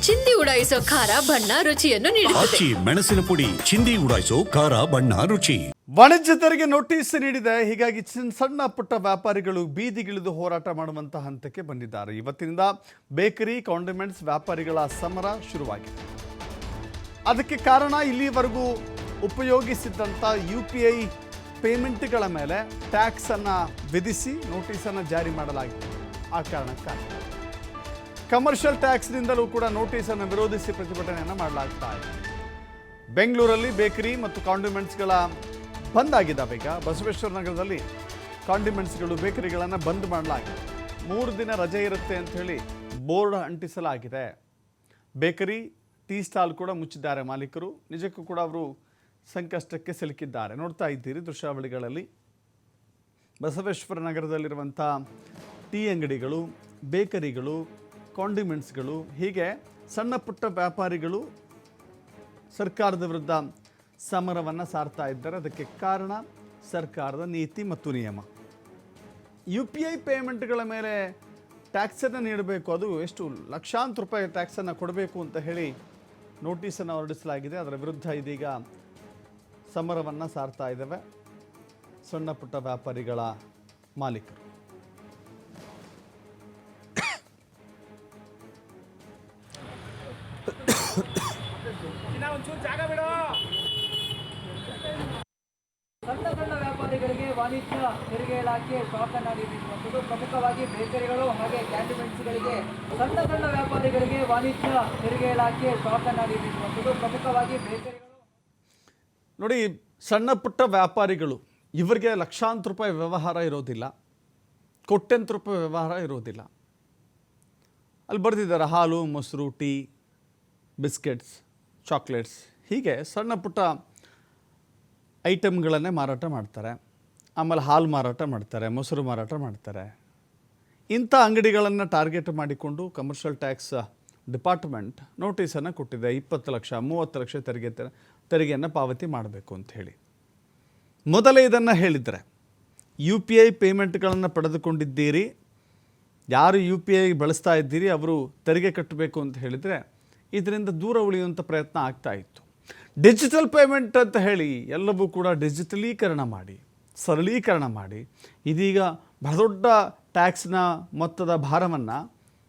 ಚಿಂದಿ ಉಡಾಯಿಸೋ ಖಾರ ಬಣ್ಣ ರುಚಿಯನ್ನು ನೀಡುತ್ತದೆ. ಆಚಿ ಮೆಣಸಿನ ಪುಡಿ ಚಿಂದಿ ಉಡಾಯಿಸೋ ಖಾರ ಬಣ್ಣ ರುಚಿ. ವಾಣಿಜ್ಯ ತೆರಿಗೆ ನೋಟಿಸ್ ನೀಡಿದೆ. ಹೀಗಾಗಿ ಚಿನ್- ಸಣ್ಣ ಪುಟ್ಟ ವ್ಯಾಪಾರಿಗಳು ಬೀದಿಗಿಳಿದು ಹೋರಾಟ ಮಾಡುವಂತಹ ಹಂತಕ್ಕೆ ಬಂದಿದ್ದಾರೆ. ಇವತ್ತಿನಿಂದ ಬೇಕರಿ ಕಾಂಡಿಮೆಂಟ್ಸ್ ವ್ಯಾಪಾರಿಗಳ ಸಮರ ಶುರುವಾಗಿದೆ. ಅದಕ್ಕೆ ಕಾರಣ ಇಲ್ಲಿವರೆಗೂ ಉಪಯೋಗಿಸಿದ್ದಂಥ ಯು ಪಿ ಐ ಪೇಮೆಂಟ್ಗಳ ಮೇಲೆ ಟ್ಯಾಕ್ಸನ್ನು ಅನ್ನ ವಿಧಿಸಿ ನೋಟಿಸನ್ನು ಜಾರಿ ಮಾಡಲಾಗಿದೆ. ಆ ಕಾರಣಕ್ಕಾಗಿ. ಕಮರ್ಷಿಯಲ್ ಟ್ಯಾಕ್ಸ್ನಿಂದಲೂ ಕೂಡ ನೋಟಿಸನ್ನು ವಿರೋಧಿಸಿ ಪ್ರತಿಭಟನೆಯನ್ನು ಮಾಡಲಾಗ್ತಾ ಇದೆ. ಬೆಂಗಳೂರಲ್ಲಿ ಬೇಕರಿ ಮತ್ತು ಕಾಂಡಿಮೆಂಟ್ಸ್ಗಳ ಬಂದ್ ಆಗಿದ್ದಾವೆ ಈಗ. ಬಸವೇಶ್ವರ ನಗರದಲ್ಲಿ ಕಾಂಡಿಮೆಂಟ್ಸ್ಗಳು ಬೇಕರಿಗಳನ್ನು ಬಂದ್ ಮಾಡಲಾಗಿದೆ. ಮೂರು ದಿನ ರಜೆ ಇರುತ್ತೆ ಅಂತ ಹೇಳಿ ಬೋರ್ಡ್ ಅಂಟಿಸಲಾಗಿದೆ. ಬೇಕರಿ, ಟೀ ಸ್ಟಾಲ್ ಕೂಡ ಮುಚ್ಚಿದ್ದಾರೆ ಮಾಲೀಕರು. ನಿಜಕ್ಕೂ ಕೂಡ ಅವರು ಸಂಕಷ್ಟಕ್ಕೆ ಸಿಲುಕಿದ್ದಾರೆ. ನೋಡ್ತಾ ಇದ್ದೀರಿ ದೃಶ್ಯಾವಳಿಗಳಲ್ಲಿ. ಬಸವೇಶ್ವರ ನಗರದಲ್ಲಿರುವಂಥ ಟೀ ಅಂಗಡಿಗಳು, ಬೇಕರಿಗಳು ಕಾಂಡಿಮೆಂಟ್ಸ್ಗಳು ಹೀಗೆ ಸಣ್ಣ ಪುಟ್ಟ ವ್ಯಾಪಾರಿಗಳು ಸರ್ಕಾರದ ವಿರುದ್ಧ ಸಮರವನ್ನು ಸಾರ್ತಾ ಇದ್ದಾರೆ. ಅದಕ್ಕೆ ಕಾರಣ ಸರ್ಕಾರದ ನೀತಿ ಮತ್ತು ನಿಯಮ. ಯು ಪಿ ಐ ಪೇಮೆಂಟ್ಗಳ ಮೇಲೆ ಟ್ಯಾಕ್ಸನ್ನು ನೀಡಬೇಕು. ಅದು ಎಷ್ಟು ಲಕ್ಷಾಂತರ ರೂಪಾಯಿ ಟ್ಯಾಕ್ಸನ್ನು ಕೊಡಬೇಕು ಅಂತ ಹೇಳಿ ನೋಟಿಸನ್ನು ಹೊರಡಿಸಲಾಗಿದೆ. ಅದರ ವಿರುದ್ಧ ಇದೀಗ ಸಮರವನ್ನು ಸಾರ್ತಾ ಇದ್ದಾವೆ. ಸಣ್ಣ ಪುಟ್ಟ ವ್ಯಾಪಾರಿಗಳ ಮಾಲೀಕರು. ವಾಣಿಜ್ಯ ತೆರಿಗೆ ಇಲಾಖೆ ಶಾಕ್ ಅನ್ನ ನೀಡಿರುವಂಥದ್ದು. ಪ್ರಮುಖವಾಗಿ ಬೇಕರಿಗಳು ಹಾಗೆ ಕ್ಯಾಂಡಿಮೆಂಟ್ಸ್ಗಳಿಗೆ ಸಣ್ಣ ಸಣ್ಣ ವ್ಯಾಪಾರಿಗಳಿಗೆ ವಾಣಿಜ್ಯ ತೆರಿಗೆ ಇಲಾಖೆ ಶಾಕ್ ಅನ್ನ ನೀಡಿರುವಂಥದ್ದು. ಪ್ರಮುಖವಾಗಿ ಬೇಕರಿಗಳು ನೋಡಿ, ಸಣ್ಣ ಪುಟ್ಟ ವ್ಯಾಪಾರಿಗಳು, ಇವರಿಗೆ ಲಕ್ಷಾಂತರ ರೂಪಾಯಿ ವ್ಯವಹಾರ ಇರೋದಿಲ್ಲ. ಕೋಟ್ಯಂತರ ರೂಪಾಯಿ ವ್ಯವಹಾರ ಇರೋದಿಲ್ಲ. ಅಲ್ಲಿ ಬರೆದಿದ್ದಾರೆ ಹಾಲು, ಮೊಸರು, ಟೀ, ಬಿಸ್ಕೆಟ್ಸ್, ಚಾಕ್ಲೇಟ್ಸ್. ಹೀಗೆ ಸಣ್ಣ ಪುಟ್ಟ ಐಟಮ್ಗಳನ್ನೇ ಮಾರಾಟ ಮಾಡ್ತಾರೆ. ಆಮೇಲೆ ಹಾಲು ಮಾರಾಟ ಮಾಡ್ತಾರೆ, ಮೊಸರು ಮಾರಾಟ ಮಾಡ್ತಾರೆ. ಇಂಥ ಅಂಗಡಿಗಳನ್ನು ಟಾರ್ಗೆಟ್ ಮಾಡಿಕೊಂಡು ಕಮರ್ಷಿಯಲ್ ಟ್ಯಾಕ್ಸ್ ಡಿಪಾರ್ಟ್ಮೆಂಟ್ ನೋಟಿಸನ್ನು ಕೊಟ್ಟಿದೆ, ಇಪ್ಪತ್ತು ಲಕ್ಷ, ಮೂವತ್ತು ಲಕ್ಷ ತೆರಿಗೆ ತೆರಿಗೆಯನ್ನು ಪಾವತಿ ಮಾಡಬೇಕು ಅಂತ ಹೇಳಿ. ಮೊದಲೇ ಇದನ್ನು ಹೇಳಿದರೆ ಯು ಪಿ ಐ ಪೇಮೆಂಟ್ಗಳನ್ನು ಪಡೆದುಕೊಂಡಿದ್ದೀರಿ, ಯಾರು ಯು ಪಿ ಐ ಬಳಸ್ತಾ ಇದ್ದೀರಿ, ಅವರು ತೆರಿಗೆ ಕಟ್ಟಬೇಕು ಅಂತ ಹೇಳಿದರೆ, ಇದರಿಂದ ದೂರ ಉಳಿಯುವಂಥ ಪ್ರಯತ್ನ ಆಗ್ತಾ ಇತ್ತು. ಡಿಜಿಟಲ್ ಪೇಮೆಂಟ್ ಅಂತ ಹೇಳಿ ಎಲ್ಲವೂ ಕೂಡ ಡಿಜಿಟಲೀಕರಣ ಮಾಡಿ. ಸರಳೀಕರಣ ಮಾಡಿ. ಇದೀಗ ಬಹಳ ದೊಡ್ಡ ಟ್ಯಾಕ್ಸ್ನ ಮೊತ್ತದ ಭಾರವನ್ನು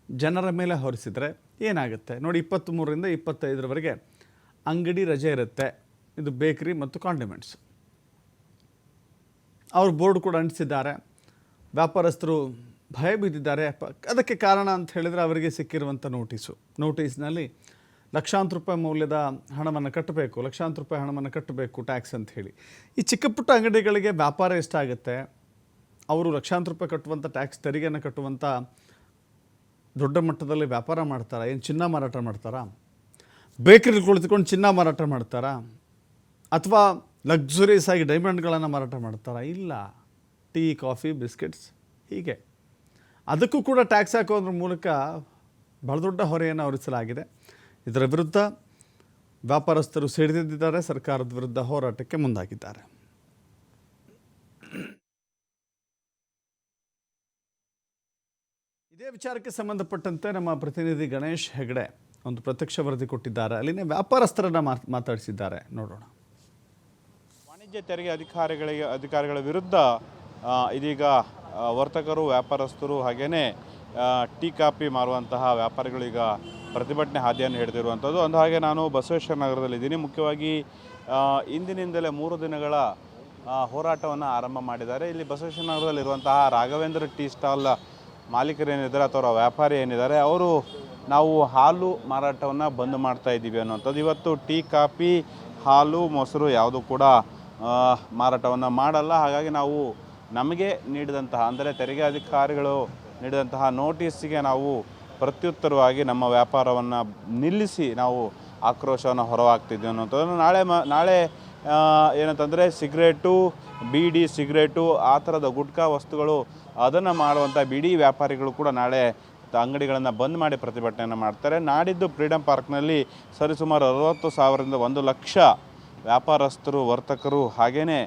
ಜನರ ಮೇಲೆ ಹೊರಿಸಿದರೆ ಏನಾಗುತ್ತೆ? ನೋಡಿ ಇಪ್ಪತ್ತ್ಮೂರರಿಂದ ಇಪ್ಪತ್ತೈದರವರೆಗೆ ಅಂಗಡಿ ರಜೆ ಇರುತ್ತೆ. ಇದು ಬೇಕರಿ ಮತ್ತು ಕಾಂಡಿಮೆಂಟ್ಸ್. ಅವ್ರು ಬೋರ್ಡ್ ಕೂಡ ಅಂಟಿಸಿದ್ದಾರೆ. ವ್ಯಾಪಾರಸ್ಥರು ಭಯ ಬಿದ್ದಿದ್ದಾರೆ ಅದಕ್ಕೆ ಕಾರಣ ಅಂತ ಹೇಳಿದರೆ ಅವರಿಗೆ ಸಿಕ್ಕಿರುವಂಥ ನೋಟಿಸು. ನೋಟಿಸ್ನಲ್ಲಿ ಲಕ್ಷಾಂತರ ರೂಪಾಯಿ ಮೌಲ್ಯದ ಹಣವನ್ನು ಕಟ್ಟಬೇಕು, ಲಕ್ಷಾಂತರ ರೂಪಾಯಿ ಹಣವನ್ನು ಕಟ್ಟಬೇಕು ಟ್ಯಾಕ್ಸ್ ಅಂತ ಹೇಳಿ. ಈ ಚಿಕ್ಕ ಪುಟ್ಟ ಅಂಗಡಿಗಳಿಗೆ ವ್ಯಾಪಾರ ಎಷ್ಟಾಗುತ್ತೆ ಅವರು ಲಕ್ಷಾಂತರ ರೂಪಾಯಿ ಕಟ್ಟುವಂಥ ಟ್ಯಾಕ್ಸ್ ತೆರಿಗೆಯನ್ನು ಕಟ್ಟುವಂಥ ದೊಡ್ಡ ಮಟ್ಟದಲ್ಲಿ ವ್ಯಾಪಾರ ಮಾಡ್ತಾರಾ? ಏನು ಚಿನ್ನ ಮಾರಾಟ ಮಾಡ್ತಾರಾ? ಬೇಕರಿ ಕುಳಿತುಕೊಂಡು ಚಿನ್ನ ಮಾರಾಟ ಮಾಡ್ತಾರಾ? ಅಥವಾ ಲಕ್ಸುರಿಯಸ್ ಆಗಿ ಡೈಮಂಡ್ಗಳನ್ನು ಮಾರಾಟ ಮಾಡ್ತಾರಾ? ಇಲ್ಲ. ಟೀ, ಕಾಫಿ, ಬಿಸ್ಕೆಟ್ಸ್, ಹೀಗೆ. ಅದಕ್ಕೂ ಕೂಡ ಟ್ಯಾಕ್ಸ್ ಹಾಕೋದ್ರ ಮೂಲಕ ಬಹಳ ದೊಡ್ಡ ಹೊರೆಯನ್ನು ಹೊರಿಸಲಾಗಿದೆ. ಇದರ ವಿರುದ್ಧ ವ್ಯಾಪಾರಸ್ಥರು ಸಿಡಿದಿದ್ದಾರೆ ಸರ್ಕಾರದ ವಿರುದ್ಧ ಹೋರಾಟಕ್ಕೆ ಮುಂದಾಗಿದ್ದಾರೆ. ಇದೇ ವಿಚಾರಕ್ಕೆ ಸಂಬಂಧಪಟ್ಟಂತೆ ನಮ್ಮ ಪ್ರತಿನಿಧಿ ಗಣೇಶ್ ಹೆಗಡೆ ಒಂದು ಪ್ರತ್ಯಕ್ಷ ವರದಿ ಕೊಟ್ಟಿದ್ದಾರೆ. ಅಲ್ಲಿನ ವ್ಯಾಪಾರಸ್ಥರನ್ನ ಮಾತ್- ಮಾತಾಡಿಸಿದ್ದಾರೆ. ನೋಡೋಣ. ವಾಣಿಜ್ಯ ತೆರಿಗೆ ಅಧಿಕಾರಿಗಳಿಗೆ, ಅಧಿಕಾರಿಗಳ ವಿರುದ್ಧ ಇದೀಗ ವರ್ತಕರು, ವ್ಯಾಪಾರಸ್ಥರು ಹಾಗೆಯೇ ಟೀ ಕಾಪಿ ಮಾರುವಂತಹ ವ್ಯಾಪಾರಿಗಳು ಈಗ ಪ್ರತಿಭಟನೆ ಹಾದಿಯನ್ನು ಹಿಡಿದಿರುವಂಥದ್ದು. ಅಂದ ಹಾಗೆ ನಾನು ಬಸವೇಶ್ವರ ನಗರದಲ್ಲಿದ್ದೀನಿ ಮುಖ್ಯವಾಗಿ ಇಂದಿನಿಂದಲೇ ಮೂರು ದಿನಗಳ ಹೋರಾಟವನ್ನು ಆರಂಭ ಮಾಡಿದ್ದಾರೆ. ಇಲ್ಲಿ ಬಸವೇಶ್ವರ ನಗರದಲ್ಲಿರುವಂತಹ ರಾಘವೇಂದ್ರ ಟೀ ಸ್ಟಾಲ್ ಮಾಲೀಕರು ಏನಿದ್ದಾರೆ ಅಥವಾ ವ್ಯಾಪಾರಿ ಏನಿದ್ದಾರೆ, ಅವರು ನಾವು ಹಾಲು ಮಾರಾಟವನ್ನು ಬಂದ್ ಮಾಡ್ತಾ ಇದ್ದೀವಿ ಅನ್ನುವಂಥದ್ದು. ಇವತ್ತು ಟೀ, ಕಾಫಿ, ಹಾಲು, ಮೊಸರು ಯಾವುದು ಕೂಡ ಮಾರಾಟವನ್ನು ಮಾಡಲ್ಲ. ಹಾಗಾಗಿ ನಾವು ನಮಗೆ ನೀಡಿದಂತಹ, ಅಂದರೆ ತೆರಿಗೆ ಅಧಿಕಾರಿಗಳು ನೀಡಿದಂತಹ ನೋಟಿಸ್ಸಿಗೆ ನಾವು ಪ್ರತ್ಯುತ್ತರವಾಗಿ ನಮ್ಮ ವ್ಯಾಪಾರವನ್ನು ನಿಲ್ಲಿಸಿ ನಾವು ಆಕ್ರೋಶವನ್ನು ಹೊರಹಾಕ್ತಿದ್ವಿ ಅಂತಂದ್ರೆ ನಾಳೆ ಮ, ನಾಳೆ ಏನಂತಂದರೆ ಸಿಗರೇಟು, ಬೀಡಿ ಸಿಗರೇಟು, ಆ ಥರದ ಗುಟ್ಕಾ ವಸ್ತುಗಳು ಅದನ್ನು ಮಾಡುವಂಥ ಬಿಡಿ ವ್ಯಾಪಾರಿಗಳು ಕೂಡ ನಾಳೆ ಅಂಗಡಿಗಳನ್ನು ಬಂದ್ ಮಾಡಿ ಪ್ರತಿಭಟನೆಯನ್ನು ಮಾಡ್ತಾರೆ. ನಾಡಿದ್ದು ಫ್ರೀಡಮ್ ಪಾರ್ಕ್ನಲ್ಲಿ ಸರಿಸುಮಾರು ಅರವತ್ತು ಸಾವಿರದಿಂದ ಒಂದು ಲಕ್ಷ ವ್ಯಾಪಾರಸ್ಥರು, ವರ್ತಕರು ಹಾಗೆಯೇ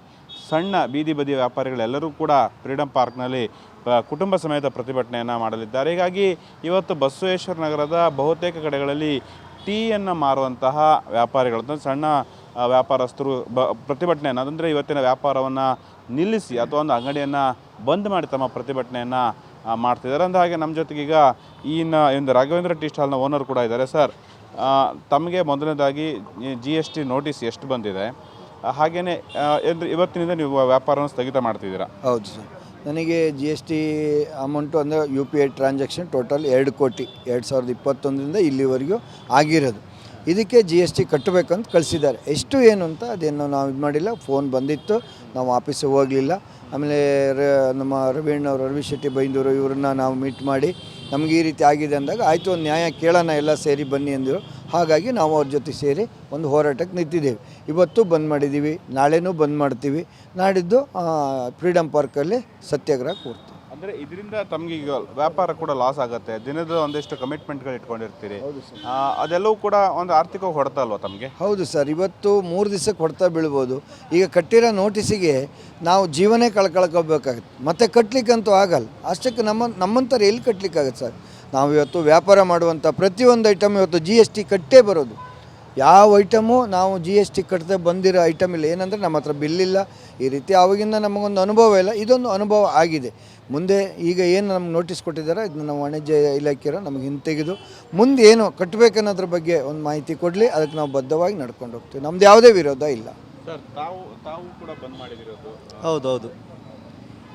ಸಣ್ಣ ಬೀದಿ ಬದಿ ವ್ಯಾಪಾರಿಗಳೆಲ್ಲರೂ ಕೂಡ ಫ್ರೀಡಮ್ ಪಾರ್ಕ್ನಲ್ಲಿ ಕುಟುಂಬ ಸಮೇತ ಪ್ರತಿಭಟನೆಯನ್ನು ಮಾಡಲಿದ್ದಾರೆ. ಹೀಗಾಗಿ ಇವತ್ತು ಬಸವೇಶ್ವರ ನಗರದ ಬಹುತೇಕ ಕಡೆಗಳಲ್ಲಿ ಟೀಯನ್ನು ಮಾರುವಂತಹ ವ್ಯಾಪಾರಿಗಳು ಸಣ್ಣ ವ್ಯಾಪಾರಸ್ಥರು ಬ, ಪ್ರತಿಭಟನೆಯನ್ನು, ಅದಂದರೆ ಇವತ್ತಿನ ವ್ಯಾಪಾರವನ್ನು ನಿಲ್ಲಿಸಿ ಅಥವಾ ಒಂದು ಅಂಗಡಿಯನ್ನು ಬಂದ್ ಮಾಡಿ ತಮ್ಮ ಪ್ರತಿಭಟನೆಯನ್ನು ಮಾಡ್ತಿದ್ದಾರೆ. ಅಂದ ಹಾಗೆ ನಮ್ಮ ಜೊತೆಗೆ ಈಗ ಈ ನ- ಒಂದು ರಾಘವೇಂದ್ರ ಟೀ ಸ್ಟಾಲ್ನ ಓನರ್ ಕೂಡ ಇದ್ದಾರೆ ಸರ್. ತಮಗೆ ಮೊದಲನೇದಾಗಿ ಜಿ ಎಸ್ ಟಿ ನೋಟಿಸ್ ಎಷ್ಟು ಬಂದಿದೆ? ಹಾಗೆಯೇ ಇವತ್ತಿನಿಂದ ನೀವು ವ್ಯಾಪಾರವನ್ನು ಸ್ಥಗಿತ ಮಾಡ್ತಿದ್ದೀರಾ? ಹೌದು ಸರ್. ನನಗೆ ಜಿ ಎಸ್ ಟಿ ಅಮೌಂಟು ಅಂದರೆ U P I transaction total ಎರಡು ಕೋಟಿ, ಎರಡು ಸಾವಿರದ ಇಪ್ಪತ್ತೊಂದರಿಂದ ಇಲ್ಲಿವರೆಗೂ ಆಗಿರೋದು. ಇದಕ್ಕೆ ಜಿ ಎಸ್ ಟಿ ಕಟ್ಟಬೇಕಂತ ಕಳಿಸಿದ್ದಾರೆ. ಎಷ್ಟು ಏನು ಅಂತ ಅದೇನು ನಾವು ಇದು ಮಾಡಿಲ್ಲ. ಫೋನ್ ಬಂದಿತ್ತು, ನಾವು ಆಫೀಸಿಗೆ ಹೋಗಲಿಲ್ಲ. ಆಮೇಲೆ ರ, ನಮ್ಮ ರವೀಣ್ ರವಿ ಶೆಟ್ಟಿ ಬೈಂದೂರು ಇವ್ರನ್ನ ನಾವು ಮೀಟ್ ಮಾಡಿ, ನಮಗೆ ಈ ರೀತಿ ಆಗಿದೆ ಅಂದಾಗ ಆಯಿತು, ಒಂದು ನ್ಯಾಯ ಕೇಳೋಣ, ಎಲ್ಲ ಸೇರಿ ಬನ್ನಿ ಅಂದರು. ಹಾಗಾಗಿ ನಾವು ಅವ್ರ ಜೊತೆ ಸೇರಿ ಒಂದು ಹೋರಾಟಕ್ಕೆ ನಿಂತಿದ್ದೇವೆ. ಇವತ್ತು ಬಂದ್ ಮಾಡಿದ್ದೀವಿ ನಾಳೆನೂ ಬಂದ್ ಮಾಡ್ತೀವಿ. ನಾಡಿದ್ದು ಫ್ರೀಡಮ್ ಪಾರ್ಕಲ್ಲಿ ಸತ್ಯಾಗ್ರಹ ಕೂರ್ತೀವಿ ಅಂದರೆ ಇದರಿಂದ ತಮಗೆ ಈಗ ವ್ಯಾಪಾರ ಕೂಡ ಲಾಸ್ ಆಗುತ್ತೆ. ದಿನದ ಒಂದಿಷ್ಟು ಕಮಿಟ್ಮೆಂಟ್ಗಳು ಇಟ್ಕೊಂಡಿರ್ತೀರಿ. ಅದೆಲ್ಲವೂ ಕೂಡ ಒಂದು ಆರ್ಥಿಕ ಹೊಡೆತ ಅಲ್ವಾ ತಮಗೆ? ಹೌದು ಸರ್. ಇವತ್ತು ಮೂರು ದಿವಸಕ್ಕೆ ಹೊಡೆತ ಬೀಳ್ಬೋದು. ಈಗ ಕಟ್ಟಿರೋ ನೋಟಿಸಿಗೆ ನಾವು ಜೀವನೇ ಕಳ್ಕೊಳ್ಕೋಬೇಕಾಗುತ್ತೆ. ಮತ್ತೆ ಕಟ್ಟಲಿಕ್ಕಂತೂ ಆಗಲ್ಲ. ಅಷ್ಟಕ್ಕೆ ನಮ್ಮ ನಮ್ಮಂಥವ್ರು ಎಲ್ಲಿ ಕಟ್ಟಲಿಕ್ಕಾಗತ್ತೆ ಸರ್? ನಾವು ಇವತ್ತು ವ್ಯಾಪಾರ ಮಾಡುವಂಥ ಪ್ರತಿಯೊಂದು ಐಟಮ್ ಇವತ್ತು ಜಿ ಎಸ್ ಟಿ ಕಟ್ಟೇ ಬರೋದು. ಯಾವ ಐಟಮು ನಾವು ಜಿ ಎಸ್ ಟಿ ಕಟ್ಟದೆ ಬಂದಿರೋ ಐಟಮ್ ಇಲ್ಲ. ಏನಂದರೆ ನಮ್ಮ ಹತ್ರ ಬಿಲ್ ಇಲ್ಲ. ಈ ರೀತಿ ಅವಾಗಿಂದ ನಮಗೊಂದು ಅನುಭವ ಇಲ್ಲ. ಇದೊಂದು ಅನುಭವ ಆಗಿದೆ. ಮುಂದೆ ಈಗ ಏನು ನಮ್ಗೆ ನೋಟಿಸ್ ಕೊಟ್ಟಿದ್ದಾರೆ ಇದನ್ನ ನಾವು ವಾಣಿಜ್ಯ ಇಲಾಖೆಯವರು ನಮಗೆ ಹಿಂತೆಗೆದು ಮುಂದೆ ಏನು ಕಟ್ಟಬೇಕನ್ನೋದ್ರ ಬಗ್ಗೆ ಒಂದು ಮಾಹಿತಿ ಕೊಡಲಿ. ಅದಕ್ಕೆ ನಾವು ಬದ್ಧವಾಗಿ ನಡ್ಕೊಂಡು ಹೋಗ್ತೀವಿ. ನಮ್ದು ಯಾವುದೇ ವಿರೋಧ ಇಲ್ಲ. ಸರ್ ತಾವು ತಾವು ಕೂಡ ಬಂದ್ ಮಾಡಿದಿರೋದು. ಹೌದೌದು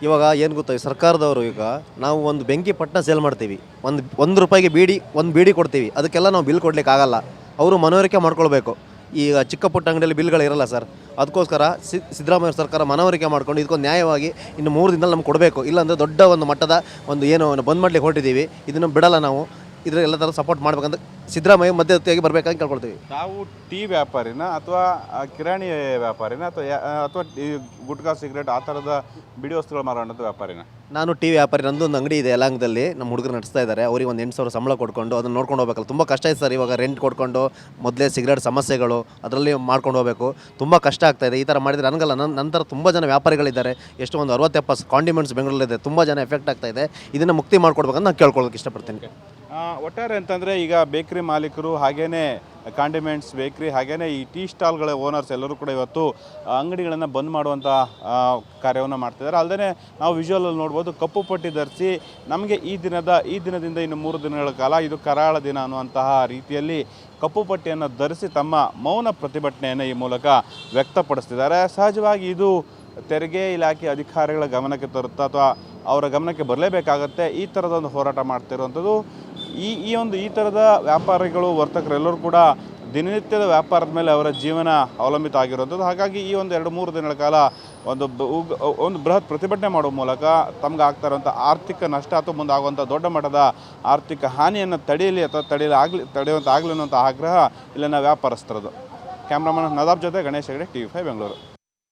ಇವಾಗ ಏನು ಗೊತ್ತಾ ಸರ್ಕಾರದವರು ಈಗ ನಾವು ಒಂದು ಬೆಂಕಿ ಪಟ್ಟಣ ಸೇಲ್ ಮಾಡ್ತೀವಿ. ಒಂದು ಒಂದು ರೂಪಾಯಿಗೆ ಬೀಡಿ, ಒಂದು ಬೀಡಿ ಕೊಡ್ತೀವಿ. ಅದಕ್ಕೆಲ್ಲ ನಾವು ಬಿಲ್ ಕೊಡ್ಲಿಕ್ಕೆ ಆಗಲ್ಲ ಅವರು ಮನವರಿಕೆ ಮಾಡ್ಕೊಳ್ಬೇಕು. ಈಗ ಚಿಕ್ಕ ಪುಟ್ಟ ಅಂಗಡಿಯಲ್ಲಿ ಬಿಲ್ಗಳು ಇರಲ್ಲ ಸರ್. ಅದಕ್ಕೋಸ್ಕರ ಸಿದ್ದರಾಮಯ್ಯ ಸರ್ಕಾರ ಮನವರಿಕೆ ಮಾಡ್ಕೊಂಡು ಇದಕ್ಕೊಂದು ನ್ಯಾಯವಾಗಿ ಇನ್ನು ಮೂರು ದಿನದಲ್ಲಿ ನಮ್ಗೆ ಕೊಡಬೇಕು. ಇಲ್ಲಾಂದರೆ ದೊಡ್ಡ ಒಂದು ಮಟ್ಟದ ಒಂದು ಏನು, ಬಂದ್ ಮಾಡ್ಲಿಕ್ಕೆ ಹೊರಟಿದ್ದೀವಿ. ಇದನ್ನು ಬಿಡಲ್ಲ ನಾವು. ಇದ್ರ ಎಲ್ಲ ಥರ ಸಪೋರ್ಟ್ ಮಾಡ್ಬೇಕಂತ ಸಿದ್ದರಾಮಯ್ಯ ಮಧ್ಯವರ್ತಿಯಾಗಿ ಬರಬೇಕಂತ ಕೇಳ್ಕೊಳ್ತೀವಿ. ತಾವು ಟೀ ವ್ಯಾಪಾರಿನ ಅಥವಾ ಕಿರಾಣಿ ವ್ಯಾಪಾರಿನ ಅಥವಾ ಅಥವಾ ಗುಟ್ಕಾ ಸಿಗರೇಟ್ ಆ ಥರದ ಬಿಡಿ ವಸ್ತುಗಳು ಮಾರುವಂಥ ವ್ಯಾಪಾರಿನ? ನಾನು ಟಿ ವ್ಯಾಪಾರಿ, ನಂದು ಒಂದು ಅಂಗಡಿ ಇದೆ ಯಲಾಂಗದಲ್ಲಿ. ನಮ್ಮ ಹುಡುಗರು ನಡೆಸ್ತಾ ಇದ್ದಾರೆ. ಅವ್ರಿಗೆ ಒಂದು ಎಂಟು ಸಾವಿರ ಸಂಬಳ ಕೊಡ್ಕೊಂಡು ಅದನ್ನು ನೋಡ್ಕೊಂಡು ಹೋಗ್ಬೇಕಲ್ಲ. ತುಂಬ ಕಷ್ಟ ಇದೆ ಸರ್ ಇವಾಗ ರೆಂಟ್ ಕೊಡ್ಕೊಂಡು ಮೊದಲೇ ಸಿಗರೇಟ್ ಸಮಸ್ಯೆಗಳು, ಅದರಲ್ಲಿ ಮಾಡ್ಕೊಂಡು ಹೋಗಬೇಕು. ತುಂಬ ಕಷ್ಟ ಆಗ್ತಾ ಇದೆ. ಈ ಥರ ಮಾಡಿದರೆ ನನಗಲ್ಲ ನನ್ನ ನಂತರ ತುಂಬ ಜನ ವ್ಯಾಪಾರಿಗಳಿದ್ದಾರೆ. ಎಷ್ಟು ಒಂದು ಅರವತ್ತೆಪ್ಪತ್ತು ಕಾಂಡಿಮೆಂಟ್ಸ್ ಬೆಂಗಳೂರಲ್ಲಿದೆ ತುಂಬ ಜನ ಎಫೆಕ್ಟ್ ಆಗ್ತಾ ಇದೆ. ಇದನ್ನು ಮುಕ್ತಿ ಮಾಡ್ಕೊಡ್ಬೇಕಂತ ನಾನು ಕೇಳ್ಕೊಳ್ಳೋಕೆ ಇಷ್ಟಪಡ್ತೀನಿ. ಒಟ್ಟಾರೆ ಅಂತಂದರೆ ಈಗ ಬೇಕ್ರಿ ಮಾಲೀಕರು ಹಾಗೇನೇ ಕಾಂಡಿಮೆಂಟ್ಸ್, ಬೇಕ್ರಿ ಹಾಗೇನೇ ಈ ಟೀ ಸ್ಟಾಲ್ಗಳ ಓನರ್ಸ್ ಎಲ್ಲರೂ ಕೂಡ ಇವತ್ತು ಅಂಗಡಿಗಳನ್ನು ಬಂದ್ ಮಾಡುವಂಥ ಕಾರ್ಯವನ್ನು ಮಾಡ್ತಿದ್ದಾರೆ. ಅಲ್ಲದೆ ನಾವು ವಿಜುವಲಲ್ಲಿ ನೋಡ್ಬೋದು, ಕಪ್ಪು ಪಟ್ಟಿ ಧರಿಸಿ ನಮಗೆ ಈ ದಿನದ, ಈ ದಿನದಿಂದ ಇನ್ನು ಮೂರು ದಿನಗಳ ಕಾಲ ಇದು ಕರಾಳ ದಿನ ಅನ್ನುವಂತಹ ರೀತಿಯಲ್ಲಿ ಕಪ್ಪು ಪಟ್ಟಿಯನ್ನು ಧರಿಸಿ ತಮ್ಮ ಮೌನ ಪ್ರತಿಭಟನೆಯನ್ನು ಈ ಮೂಲಕ ವ್ಯಕ್ತಪಡಿಸ್ತಿದ್ದಾರೆ. ಸಹಜವಾಗಿ ಇದು ತೆರಿಗೆ ಇಲಾಖೆ ಅಧಿಕಾರಿಗಳ ಗಮನಕ್ಕೆ ತರುತ್ತಾ ಅಥವಾ ಅವರ ಗಮನಕ್ಕೆ ಬರಲೇಬೇಕಾಗತ್ತೆ. ಈ ಥರದ ಒಂದು ಹೋರಾಟ ಮಾಡ್ತಿರುವಂಥದ್ದು ಈ ಈ ಒಂದು ಈ ಥರದ ವ್ಯಾಪಾರಿಗಳು, ವರ್ತಕರೆಲ್ಲರೂ ಕೂಡ ದಿನನಿತ್ಯದ ವ್ಯಾಪಾರದ ಮೇಲೆ ಅವರ ಜೀವನ ಅವಲಂಬಿತ ಆಗಿರುವಂಥದ್ದು. ಹಾಗಾಗಿ ಈ ಒಂದು ಎರಡು, ಮೂರು ದಿನಗಳ ಕಾಲ ಒಂದು ಒಂದು ಬೃಹತ್ ಪ್ರತಿಭಟನೆ ಮಾಡುವ ಮೂಲಕ ತಮ್ಗೆ ಆಗ್ತಾ ಇರುವಂಥ ಆರ್ಥಿಕ ನಷ್ಟ ಅಥವಾ ಮುಂದಾಗುವಂಥ ದೊಡ್ಡ ಮಟ್ಟದ ಆರ್ಥಿಕ ಹಾನಿಯನ್ನು ತಡೆಯಲಿ ಅಥವಾ ತಡೆಯಲಿ ಆಗಲಿ, ತಡೆಯುವಂಥ ಆಗಲಿ ಅನ್ನೋಂಥ ಆಗ್ರಹ ಇಲ್ಲಿನ ವ್ಯಾಪಾರಸ್ಥರದು. ಕ್ಯಾಮ್ರಾಮನ್ ನದಾಬ್ ಜೊತೆ Ganesh Hegde, T V five Bengaluru.